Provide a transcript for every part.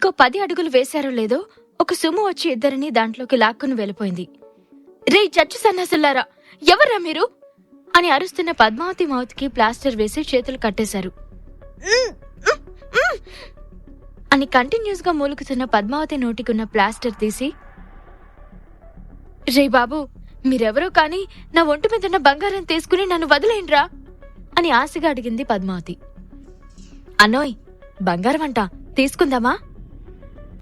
ఇంకో పది అడుగులు వేశారో లేదో ఒక సుము వచ్చి ఇద్దరిని దాంట్లోకి లాక్కుని వెళ్ళిపోయింది. రే చచ్చు సన్నాసులారా ఎవరా మీరు? అని అరుస్తున్న పద్మావతి మౌత్కి ప్లాస్టర్ వేసి చేతులు కట్టేశారు. అని కంటిన్యూస్గా మూలుగుతున్న పద్మావతి నోటికున్న ప్లాస్టర్ తీసి రే బాబు మీరెవరో కానీ నా ఒంటి మీద ఉన్న బంగారం తీసుకుని నన్ను వదిలేయండిరా అని ఆశగా అడిగింది పద్మావతి. అనోయ్ బంగారం అంట తీసుకుందామా?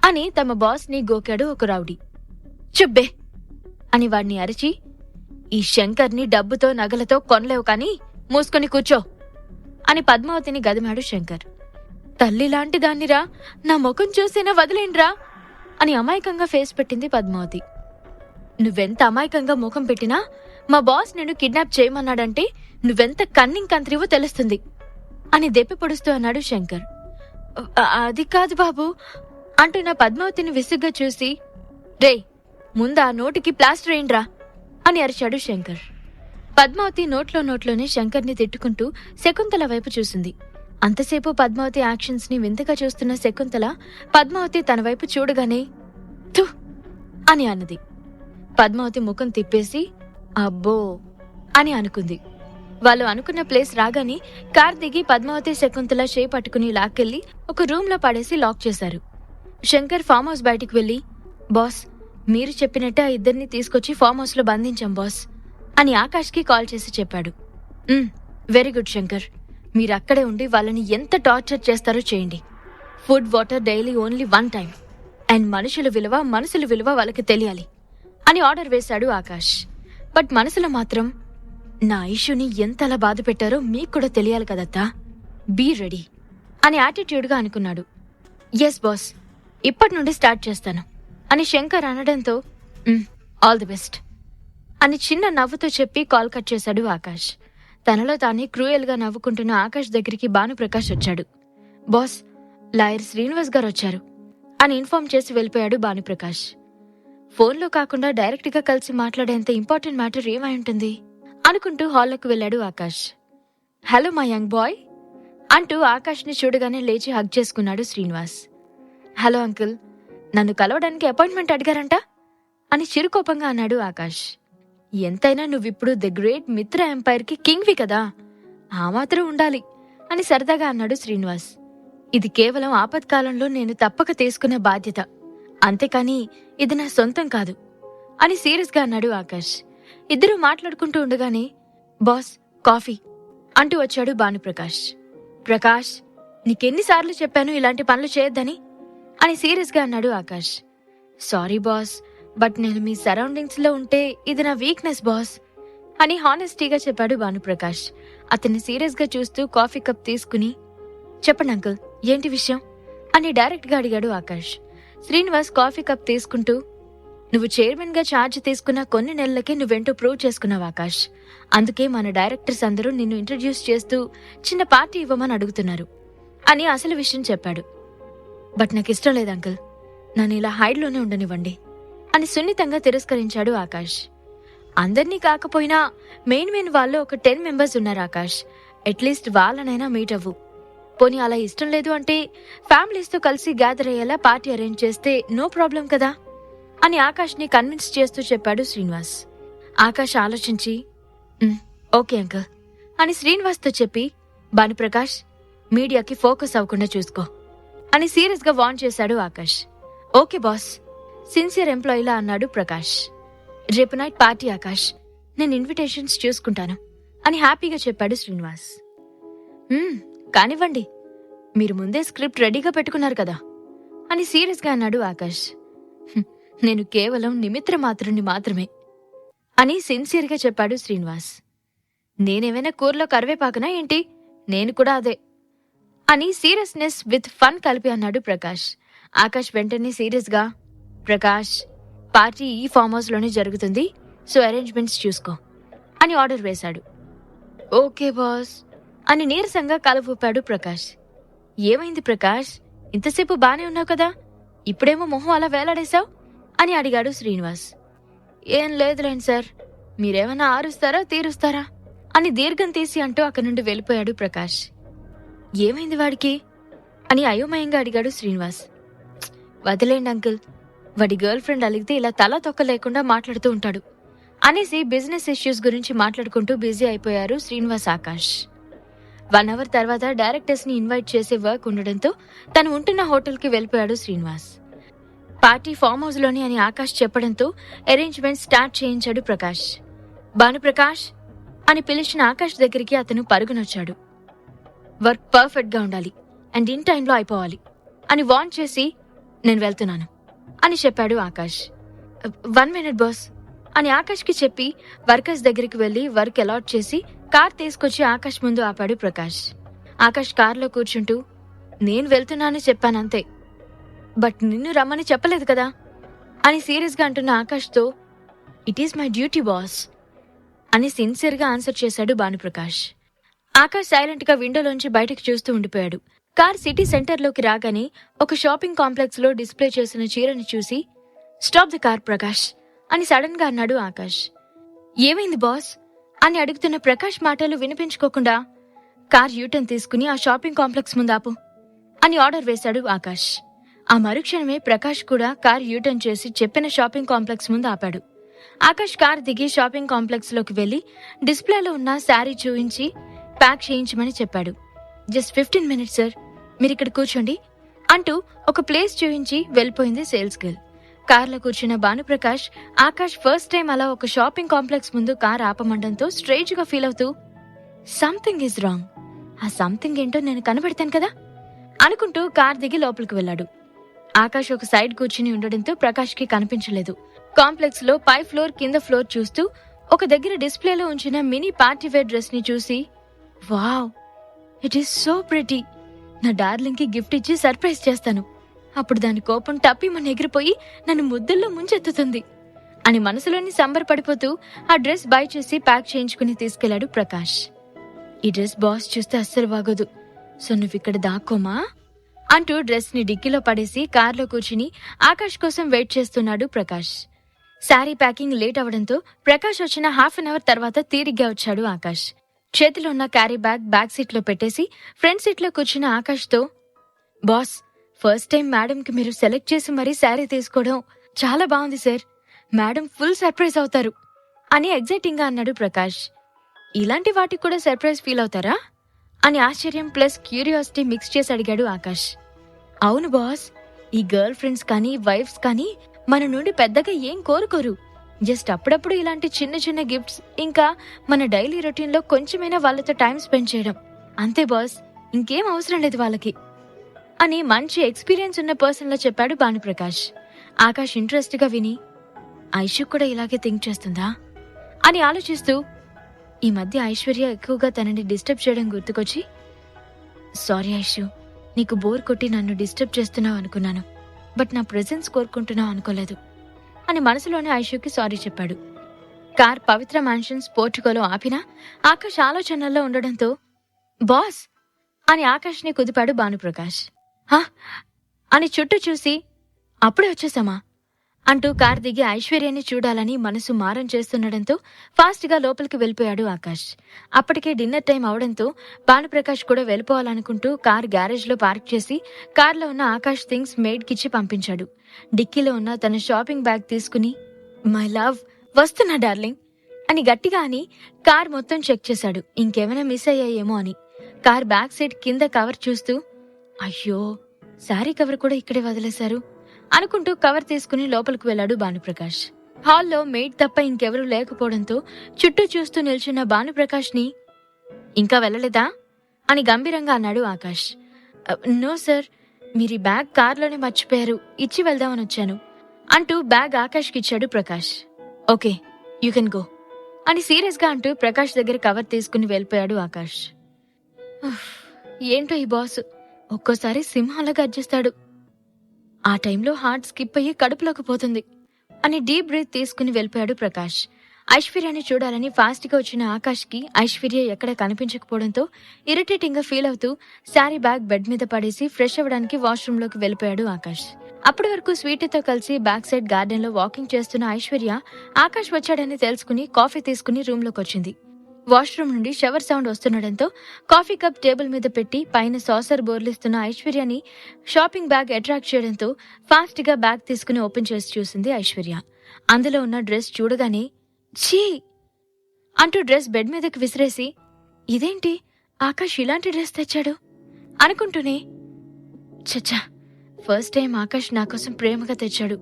అని తమ బాస్ని గోకాడు ఒక రౌడీ. చుబ్బే అని వాడిని అరిచి ఈ శంకర్ని డబ్బుతో నగలతో కొనలేవు కాని మూసుకొని కూర్చో అని పద్మావతిని గదిమాడు శంకర్. తల్లి లాంటి దాన్నిరా నా ముఖం చూసినా వదిలేండ్రా అని అమాయకంగా ఫేస్ పెట్టింది పద్మావతి. నువ్వెంత అమాయకంగా ముఖం పెట్టినా మా బాస్ నిన్ను కిడ్నాప్ చేయమన్నాడంటే నువ్వెంత కన్నింగ్ కంత్రివో తెలుస్తుంది అని దెప్పి పొడుస్తూ అన్నాడు శంకర్. అది కాదు బాబు అంటూ నా పద్మావతిని విసుగ్గా చూసి రే ముందా నోటికి ప్లాస్టర్ ఏంట్రా అని అరిచాడు శంకర్. పద్మావతి నోట్లో నోట్లోనే శంకర్ని తిట్టుకుంటూ శకుంతల వైపు చూసింది. అంతసేపు పద్మావతి యాక్షన్స్ని వింతగా చూస్తున్న శకుంతల పద్మావతి తన వైపు చూడగానే థు అని అన్నది. పద్మావతి ముఖం తిప్పేసి అబ్బో అని అనుకుంది. వాళ్ళు అనుకున్న ప్లేస్ రాగానే కార్ దిగి పద్మావతి శకుంతల షే పట్టుకుని లాక్కెళ్ళి ఒక రూమ్లో పడేసి లాక్ చేశారు. శంకర్ ఫామ్ హౌస్ బయటికి వెళ్ళి బాస్ మీరు చెప్పినట్టు ఆ ఇద్దరిని తీసుకొచ్చి ఫామ్ హౌస్లో బంధించాం బాస్ అని ఆకాష్కి కాల్ చేసి చెప్పాడు. Very good Shankar. మీరు అక్కడే ఉండి వాళ్ళని ఎంత టార్చర్ చేస్తారో చేయండి. Food water daily only one time and మనుషుల విలువ మనసుల విలువ వాళ్ళకి తెలియాలి అని ఆర్డర్ వేశాడు ఆకాష్. బట్ మనసులో మాత్రం నా ఇష్యూని ఎంతలా బాధ పెట్టారో మీకు కూడా తెలియాలి కదత్తా. బీ రెడీ అని యాటిట్యూడ్గా అనుకున్నాడు. Yes boss. ఇప్పటి నుండి స్టార్ట్ చేస్తాను. అని శంకర్ అనడంతో ఆల్ ది బెస్ట్. అని చిన్న నవ్వుతో చెప్పి కాల్ కట్ చేశాడు ఆకాష్. తనలో తానే క్రూయల్గా నవ్వుకుంటున్న ఆకాష్ దగ్గరికి భానుప్రకాష్ వచ్చాడు. బాస్ లాయర్ శ్రీనివాస్ గారు వచ్చారు. అని ఇన్ఫార్మ్ చేసి వెళ్ళిపోయాడు భానుప్రకాష్. ఫోన్లో కాకుండా డైరెక్ట్గా కలిసి మాట్లాడేంత ఇంపార్టెంట్ మ్యాటర్ ఏమై ఉంటుంది? అనుకుంటూ హాల్లోకి వెళ్ళాడు ఆకాష్. హలో మా యంగ్ బాయ్ అంటూ ఆకాష్ని చూడగానే లేచి హగ్ చేసుకున్నాడు శ్రీనివాస్. హలో అంకుల్ నన్ను కలవడానికి అపాయింట్మెంట్ అడిగారంట? అని చిరుకోపంగా అన్నాడు ఆకాష్. ఎంతైనా నువ్విప్పుడు ది గ్రేట్ మిత్ర ఎంపైర్కి కింగ్వి కదా ఆ మాత్రం ఉండాలి అని సరదాగా అన్నాడు శ్రీనివాస్. ఇది కేవలం ఆపత్కాలంలో నేను తప్పక తీసుకున్న బాధ్యత. అంతేకాని ఇది నా సొంతం కాదు అని సీరియస్గా అన్నాడు ఆకాష్. ఇద్దరూ మాట్లాడుకుంటూ ఉండగానే బాస్ కాఫీ అంటూ వచ్చాడు భానుప్రకాష్. ప్రకాష్ నీకెన్నిసార్లు చెప్పాను ఇలాంటి పనులు చేయొద్దని? అని సీరియస్గా అన్నాడు ఆకాష్. సారీ బాస్ బట్ నేను మీ సరౌండింగ్స్లో ఉంటే ఇది నా వీక్నెస్ బాస్ అని హానెస్టీగా చెప్పాడు భానుప్రకాష్. అతన్ని సీరియస్గా చూస్తూ కాఫీ కప్ తీసుకుని చెప్పండి అంకుల్ ఏంటి విషయం? అని డైరెక్ట్గా అడిగాడు ఆకాష్. శ్రీనివాస్ కాఫీ కప్ తీసుకుంటూ నువ్వు చైర్మన్గా ఛార్జ్ తీసుకున్న కొన్ని నెలలకే నువ్వెంటో ప్రూవ్ చేసుకున్నావు ఆకాష్. అందుకే మన డైరెక్టర్స్ అందరూ నిన్ను ఇంట్రడ్యూస్ చేస్తూ చిన్న పార్టీ ఇవ్వమని అడుగుతున్నారు అని అసలు విషయం చెప్పాడు. బట్ నాకు ఇష్టం లేదు అంకుల్. నన్ను ఇలా హైడ్లోనే ఉండనివ్వండి అని సున్నితంగా తిరస్కరించాడు ఆకాష్. అందరినీ కాకపోయినా మెయిన్ మెయిన్ వాళ్ళు ఒక టెన్ మెంబర్స్ ఉన్నారు ఆకాష్. అట్లీస్ట్ వాళ్ళనైనా మీట్ అవ్వు. పోనీ అలా ఇష్టం లేదు అంటే ఫ్యామిలీస్తో కలిసి గ్యాదర్ అయ్యేలా పార్టీ అరేంజ్ చేస్తే నో ప్రాబ్లం కదా? అని ఆకాష్ని కన్విన్స్ చేస్తూ చెప్పాడు శ్రీనివాస్. ఆకాష్ ఆలోచించి ఓకే అంకల్. అని శ్రీనివాస్తో చెప్పి భానుప్రకాష్ మీడియాకి ఫోకస్ అవ్వకుండా చూసుకో. అని సీరియస్గా వార్న్ చేశాడు ఆకాష్. Okay boss. సిన్సియర్ ఎంప్లాయీలా అన్నాడు ప్రకాష్. రేపు నైట్ పార్టీ ఆకాష్. నేను ఇన్విటేషన్స్ చూసుకుంటాను అని హ్యాపీగా చెప్పాడు శ్రీనివాస్. కానివ్వండి. మీరు ముందే స్క్రిప్ట్ రెడీగా పెట్టుకున్నారు కదా అని సీరియస్గా అన్నాడు ఆకాష్. నేను కేవలం నిమిత్ర మాత్రుణ్ణి మాత్రమే అని సిన్సియర్గా చెప్పాడు శ్రీనివాస్. నేనేమైనా కూరలో కరివేపాకనా ఏంటి? నేను కూడా అదే. అని సీరియస్నెస్ విత్ ఫన్ కలిపి అన్నాడు ప్రకాష్. ఆకాష్ వెంటనే సీరియస్గా ప్రకాష్ పార్టీ ఈ ఫామ్ హౌస్లోనే జరుగుతుంది సో అరేంజ్మెంట్స్ చూసుకో అని ఆర్డర్ వేశాడు. ఓకే బాస్ అని నీరసంగా కలవూపాడు ప్రకాష్. ఏమైంది ప్రకాష్? ఇంతసేపు బానే ఉన్నావు కదా? ఇప్పుడేమో మొహం అలా వేలాడేశావు? అని అడిగాడు శ్రీనివాస్. ఏం లేదులేండి సార్ మీరేమైనా ఆరుస్తారా తీరుస్తారా? అని దీర్ఘం తీసి అంటూ అక్కడి నుండి వెళ్ళిపోయాడు ప్రకాష్. ఏమైంది వాడికి? అని అయోమయంగా అడిగాడు శ్రీనివాస్. వదిలేండి అంకుల్. వాడి గర్ల్ ఫ్రెండ్ అలిగితే ఇలా తల తొక్క లేకుండా మాట్లాడుతూ ఉంటాడు. అనేసి బిజినెస్ ఇష్యూస్ గురించి మాట్లాడుకుంటూ బిజీ అయిపోయారు శ్రీనివాస్ ఆకాష్. వన్ అవర్ తర్వాత డైరెక్టర్స్ని ఇన్వైట్ చేసే వర్క్ ఉండడంతో తను ఉంటున్న హోటల్కి వెళ్ళిపోయాడు శ్రీనివాస్. పార్టీ ఫామ్ హౌస్లోని అని ఆకాష్ చెప్పడంతో అరేంజ్మెంట్ స్టార్ట్ చేయించాడు ప్రకాష్. భానుప్రకాష్ అని పిలిచిన ఆకాష్ దగ్గరికి అతను పరుగునొచ్చాడు. వర్క్ పర్ఫెక్ట్గా ఉండాలి. అండ్ ఇన్ టైంలో అయిపోవాలి. అని వార్న్ చేసి నేను వెళ్తున్నాను. అని చెప్పాడు ఆకాష్. One minute boss. అని ఆకాష్కి చెప్పి వర్కర్స్ దగ్గరికి వెళ్ళి వర్క్ అలాట్ చేసి కార్ తీసుకొచ్చి ఆకాష్ ముందు ఆపాడు ప్రకాష్. ఆకాష్ కార్లో కూర్చుంటూ నేను వెళ్తున్నానని చెప్పానంతే. బట్ నిన్ను రమ్మని చెప్పలేదు కదా? అని సీరియస్గా అంటున్న ఆకాష్తో it is my duty boss. అని సిన్సియర్గా ఆన్సర్ చేశాడు భానుప్రకాష్. ఆకాష్ సైలెంట్గా విండోలోంచి బయటకు చూస్తూ ఉండిపోయాడు. కార్ సిటీ సెంటర్లోకి రాగానే ఒక షాపింగ్ కాంప్లెక్స్లో డిస్ప్లే చేసిన చీరని చూసి స్టాప్ ద కార్ ప్రకాష్ అని సడన్గా అన్నాడు ఆకాష్. ఏమైంది బాస్ అని అడుగుతున్న ప్రకాష్ మాటలు వినిపించుకోకుండా కార్ యూటర్న్ తీసుకుని ఆ షాపింగ్ కాంప్లెక్స్ ముందు ఆపు అని ఆర్డర్ వేశాడు ఆకాష్. ఆ మరుక్షణమే ప్రకాష్ కూడా కార్ యూటర్న్ చేసి చెప్పిన షాపింగ్ కాంప్లెక్స్ ముందు ఆపాడు. ఆకాష్ కార్ దిగి షాపింగ్ కాంప్లెక్స్లోకి వెళ్ళి డిస్ప్లేలో ఉన్న శారీ చూయించి ప్యాక్ చేయించమని చెప్పాడు. Just fifteen minutes sir. మీరు ఇక్కడ కూర్చోండి. అంటూ ఒక ప్లేస్ చూపించి వెళ్ళిపోయింది సేల్స్ గర్ల్. కార్లో కూర్చున్న భానుప్రకాష్ ఆకాష్ ఫస్ట్ టైం అలా ఒక షాపింగ్ కాంప్లెక్స్ ముందు కార్ ఆపమండంతో స్ట్రేజ్గా ఫీల్ అవుతూ సంథింగ్ ఇస్ రాంగ్. ఆ సంథింగ్ ఏంటో నేను కనబడతాను కదా? అనుకుంటూ కార్ దిగి లోపలికి వెళ్ళాడు. ఆకాష్ ఒక సైడ్ కూర్చుని ఉండడంతో ప్రకాష్కి కనిపించలేదు. కాంప్లెక్స్లో పై ఫ్లోర్ కింద ఫ్లోర్ చూస్తూ ఒక దగ్గర డిస్ప్లేలో ఉంచిన మినీ పార్టీవేర్ డ్రెస్ని చూసి wow it is so pretty నా డార్లింగ్కి గిఫ్ట్ ఇచ్చి సర్ప్రైజ్ చేస్తాను. అప్పుడు దాని కోపం టప్పిమని ఎగిరిపోయి నన్ను ముద్దుల్లో ముంచెత్తుతుంది. అని మనసులోని సంబరపడిపోతూ ఆ డ్రెస్ బై చేసి ప్యాక్ చేయించుకుని తీసుకెళ్ళాడు ప్రకాష్. ఈ డ్రెస్ బాస్ చూస్తే అస్సలు బాగోదు సో నువ్వు ఇక్కడ దాక్కోమా? అంటూ డ్రెస్ని డిక్కీలో పడేసి కార్లో కూర్చుని ఆకాష్ కోసం వెయిట్ చేస్తున్నాడు ప్రకాష్. శారీ ప్యాకింగ్ లేట్ అవడంతో ప్రకాష్ వచ్చిన హాఫ్ అన్ అవర్ తర్వాత తీరిగ్గా వచ్చాడు ఆకాష్. చేతిలో ఉన్న క్యారీ బ్యాగ్ బ్యాక్ సీట్లో పెట్టేసి ఫ్రంట్ సీట్లో కూర్చున్న ఆకాష్తో బాస్ ఫస్ట్ టైం మేడం కి మీరు సెలెక్ట్ చేసి మరీ శారీ తీసుకోవడం చాలా బాగుంది సార్. మేడం ఫుల్ సర్ప్రైజ్ అవుతారు అని ఎగ్జైటింగ్గా అన్నాడు ప్రకాష్. ఇలాంటి వాటికి కూడా సర్ప్రైజ్ ఫీల్ అవుతారా? అని ఆశ్చర్యం ప్లస్ క్యూరియాసిటీ మిక్స్ చేసి అడిగాడు ఆకాష్. అవును బాస్ ఈ గర్ల్ ఫ్రెండ్స్ కానీ వైఫ్స్ కానీ మన నుండి పెద్దగా ఏం కోరుకోరు. జస్ట్ అప్పుడప్పుడు ఇలాంటి చిన్న చిన్న గిఫ్ట్స్ ఇంకా మన డైలీ రొటీన్లో కొంచెమైనా వాళ్ళతో టైం స్పెండ్ చేయడం. అంతే బాస్ ఇంకేం అవసరం లేదు వాళ్ళకి. అని మంచి ఎక్స్పీరియన్స్ ఉన్న పర్సన్లో చెప్పాడు భానుప్రకాష్. ఆకాష్ ఇంట్రెస్ట్గా విని ఐషు కూడా ఇలాగే థింక్ చేస్తుందా? అని ఆలోచిస్తూ ఈ మధ్య ఐశ్వర్య ఎక్కువగా తనని డిస్టర్బ్ చేయడం గుర్తుకొచ్చి సారీ ఐషు నీకు బోర్ కొట్టి నన్ను డిస్టర్బ్ చేస్తున్నావు అనుకున్నాను. బట్ నా ప్రెజెన్స్ కోరుకుంటున్నావు అనుకోలేదు. అని మనసులోనే ఐషుకి సారీ చెప్పాడు. కార్ పవిత్ర మ్యాన్షన్స్ పోర్టుకోలో ఆపినా ఆకాష్ ఆలోచనల్లో ఉండడంతో బాస్ అని ఆకాష్ని కుదిపాడు భానుప్రకాష్. అని చుట్టూ చూసి అప్పుడే వచ్చేసామా? అంటూ కార్ దిగి ఐశ్వర్యని చూడాలని మనసు మారం చేస్తుండడంతో ఫాస్ట్గా లోపలికి వెళ్ళిపోయాడు ఆకాష్. అప్పటికే డిన్నర్ టైం అవడంతో భానుప్రకాష్ కూడా వెళ్ళిపోవాలనుకుంటూ కార్ గ్యారేజ్లో పార్క్ చేసి కార్లో ఉన్న ఆకాష్ థింగ్స్ మేడ్ కిచ్చి పంపించాడు. డిక్కీలో ఉన్న తన షాపింగ్ బ్యాగ్ తీసుకుని మై లవ్ వస్తున్నా డార్లింగ్ అని గట్టిగా అని కార్ మొత్తం చెక్ చేశాడు. ఇంకేమైనా మిస్ అయ్యాయేమో అని. కార్ బ్యాక్ సీట్ కింద కవర్ చూస్తూ అయ్యో శారీ కవర్ కూడా ఇక్కడే వదిలేశారు. అనుకుంటూ కవర్ తీసుకుని లోపలికి వెళ్ళాడు భానుప్రకాష్. హాల్లో మేడ్ తప్ప ఇంకెవరూ లేకపోవడంతో చుట్టూ చూస్తూ నిల్చున్న భానుప్రకాష్ని ఇంకా వెళ్ళలేదా? అని గంభీరంగా అన్నాడు ఆకాష్. నో సార్ మీరు ఈ బ్యాగ్ కార్లోనే మర్చిపోయారు ఇచ్చి వెళ్దామని వచ్చాను అంటూ బ్యాగ్ ఆకాష్కి ఇచ్చాడు Prakash. Okay you can go అని సీరియస్గా అంటూ ప్రకాష్ దగ్గర కవర్ తీసుకుని వెళ్ళిపోయాడు ఆకాష్. ఏంటో ఈ బాస్ ఒక్కోసారి సింహాలగా అర్జిస్తాడు ఆ టైంలో హార్ట్ స్కిప్ అయ్యి కడుపులోకి పోతుంది అని డీప్ బ్రీత్ తీసుకుని వెళ్ళిపోయాడు ప్రకాష్. ఐశ్వర్యాన్ని చూడాలని ఫాస్ట్గా వచ్చిన ఆకాష్కి ఐశ్వర్య ఎక్కడ కనిపించకపోవడంతో ఇరిటేటింగ్గా ఫీల్ అవుతూ శారీ బ్యాగ్ బెడ్ మీద పడేసి ఫ్రెష్ అవ్వడానికి వాష్రూమ్లోకి వెళ్ళిపోయాడు ఆకాష్. అప్పటి వరకు స్వీటీతో కలిసి బ్యాక్ సైడ్ గార్డెన్లో వాకింగ్ చేస్తున్న ఐశ్వర్య ఆకాష్ వచ్చాడని తెలుసుకుని కాఫీ తీసుకుని రూమ్లోకి వచ్చింది. వాష్రూమ్ నుండి షవర్ సౌండ్ వస్తుండడంతో కాఫీ కప్ టేబుల్ మీద పెట్టి పైన సాసర్ బోర్లిస్తున్న ఐశ్వర్యని షాపింగ్ బ్యాగ్ అట్రాక్ట్ చేయడంతో ఫాస్ట్గా బ్యాగ్ తీసుకుని ఓపెన్ చేసి చూసింది ఐశ్వర్య. అందులో ఉన్న డ్రెస్ చూడగానే ఛీ! అంటూ డ్రెస్ బెడ్ మీదకి విసిరేసి ఇదేంటి? ఆకాష్ ఇలాంటి డ్రెస్ తెచ్చాడు? అనుకుంటూనే చచ్చా ఫస్ట్ టైం ఆకాష్ నా కోసం ప్రేమగా తెచ్చాడు.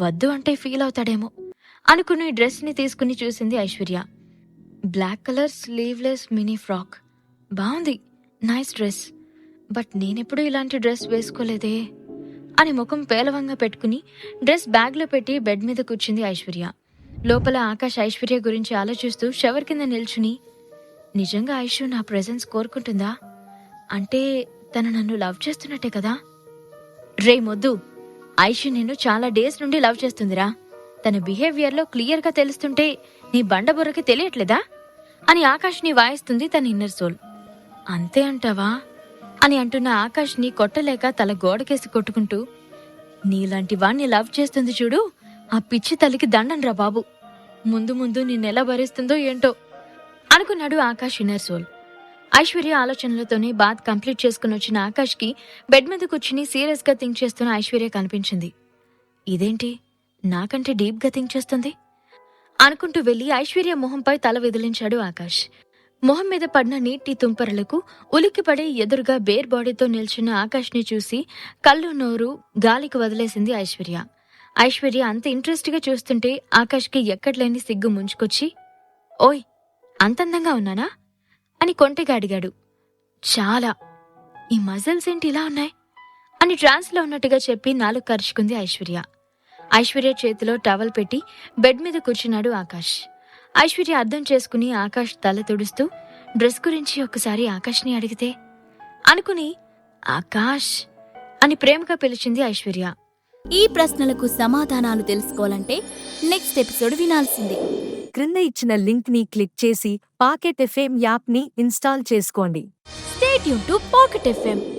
వద్దు అంటే ఫీల్ అవుతాడేమో. అనుకుని డ్రెస్ని తీసుకుని చూసింది Aishwarya. Black colour sleeveless mini frock. బాగుంది నైస్ డ్రెస్. బట్ నేనెప్పుడు ఇలాంటి డ్రెస్ వేసుకోలేదే. అని ముఖం పేలవంగా పెట్టుకుని డ్రెస్ బ్యాగ్లో పెట్టి బెడ్ మీద కూర్చుంది ఐశ్వర్య. లోపల ఆకాష్ ఐశ్వర్య గురించి ఆలోచిస్తూ షవర్ కింద నిల్చుని నిజంగా ఐషు నా ప్రెజెన్స్ కోరుకుంటుందా? అంటే తను నన్ను లవ్ చేస్తున్నట్టే కదా? రే మొద్దు. ఐషు నిన్ను చాలా డేస్ నుండి లవ్ చేస్తుందిరా. తన బిహేవియర్లో క్లియర్గా తెలుస్తుంటే నీ బండబుర్రకి తెలియట్లేదా? అని ఆకాష్ని వాయిస్తుంది తన ఇన్నర్ సోల్. అంతే అంటావా? అని అంటున్న ఆకాష్ని కొట్టలేక తల గోడకేసి కొట్టుకుంటూ నీలాంటి వాణ్ణి లవ్ చేస్తుంది చూడు ఆ పిచ్చి తల్లికి దండంరా బాబు. ముందు ముందు నిన్నెలా భరిస్తుందో ఏంటో అనుకున్నాడు ఆకాష్ ఇన్నర్ సోల్. ఐశ్వర్య ఆలోచనలతోనే బాత్ కంప్లీట్ చేసుకుని వచ్చిన ఆకాష్కి బెడ్ మీద కూర్చుని సీరియస్గా థింక్ చేస్తున్న ఐశ్వర్య కనిపించింది. ఇదేంటి? నాకంటే డీప్గా థింక్ చేస్తుంది? అనుకుంటూ వెళ్ళి ఐశ్వర్య మొహంపై తల విదిలించాడు ఆకాష్. మొహం మీద పడిన నీటి తుంపరలకు ఉలిక్కిపడి ఎదురుగా బేర్ బాడీతో నిల్చున్న ఆకాష్ని చూసి కళ్ళు నోరు గాలికి వదిలేసింది ఐశ్వర్య. ఐశ్వర్య అంత ఇంట్రెస్ట్గా చూస్తుంటే ఆకాష్కి ఎక్కడలేని సిగ్గు ముంచుకొచ్చి ఓయ్ అంత అందంగా ఉన్నానా? అని కొంటెగా అడిగాడు. చాలా. ఈ మజిల్స్ ఏంటి ఇలా ఉన్నాయి? అని ట్రాన్స్లో ఉన్నట్టుగా చెప్పి నాలుగు కరుచుకుంది ఐశ్వర్య. ఐశ్వర్య చేతిలో టవల్ పెట్టి బెడ్ మీద కూర్చున్నాడు ఆకాష్. ఐశ్వర్య అర్థం చేసుకుని ఆకాష్ తల తుడుస్తూ డ్రెస్ గురించి ఒకసారి ఆకాష్ని అడిగితే? అనుకుని ఆకాష్ అని ప్రేమగా పిలిచింది ఐశ్వర్య. ఈ ప్రశ్నలకు సమాధానాలు తెలుసుకోవాలంటే నెక్స్ట్ ఎపిసోడ్ వినాల్సిందే. క్రింద ఇచ్చిన లింక్ని క్లిక్ చేసి పాకెట్ ఎఫ్ఎం యాప్ని ఇన్స్టాల్ చేసుకోండి. స్టేట్ యూన్ టు పాకెట్ ఎఫ్ఎం